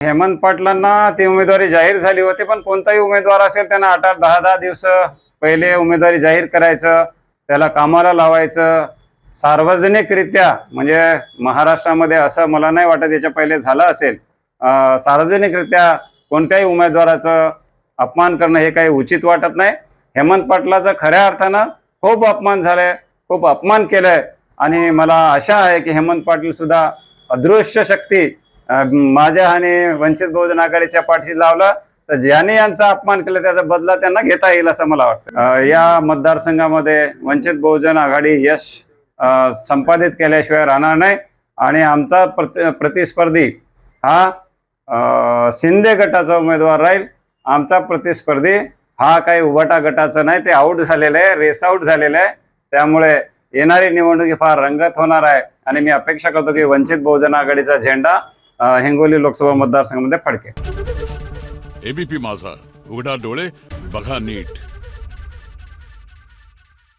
हेमंत पाटलांना ती उमेदवारी जाहीर झाली होती पण कोणताही उमेदवार असेल त्यांना आठ आठ दहा दहा दिवस पहिले उमेदवारी जाहीर करायचं त्याला कामाला लावायचं. सार्वजनिकरित्या म्हणजे महाराष्ट्रामध्ये असं मला नाही वाटत याच्या पहिले झालं असेल. सार्वजनिकरित्या कोणत्याही उमेदवाराचं अपमान करणं हे काही उचित वाटत नाही. हेमंत पाटलाचा खऱ्या अर्थानं खूप अपमान झालाय खूप अपमान केलाय. आणि मला आशा आहे की हेमंत पाटील सुद्धा अदृश्य शक्ती माझ्या आणि वंचित बहुजन आघाडीच्या पाठीशी लावला तर ज्याने यांचा अपमान केला त्याचा बदला त्यांना घेता येईल असं मला वाटतं. या मतदारसंघामध्ये वंचित बहुजन आघाडी यश संपादित केल्याशिवाय राहणार नाही. आणि आमचा प्रति प्रतिस्पर्धी हा शिंदे गटाचा उमेदवार राहील. आमचा प्रतिस्पर्धी हा काही उभाटा गटाचा नाही ते आऊट झालेलं आहे रेस आऊट झालेलं आहे. त्यामुळे येणारी निवडणुकी फार रंगत होणार आहे. आणि मी अपेक्षा करतो की वंचित बहुजन आघाडीचा झेंडा हिंगोली लोकसभा मतदारसंघामध्ये फडके. एबीपी माझा. उघडा डोळे बघा नीट.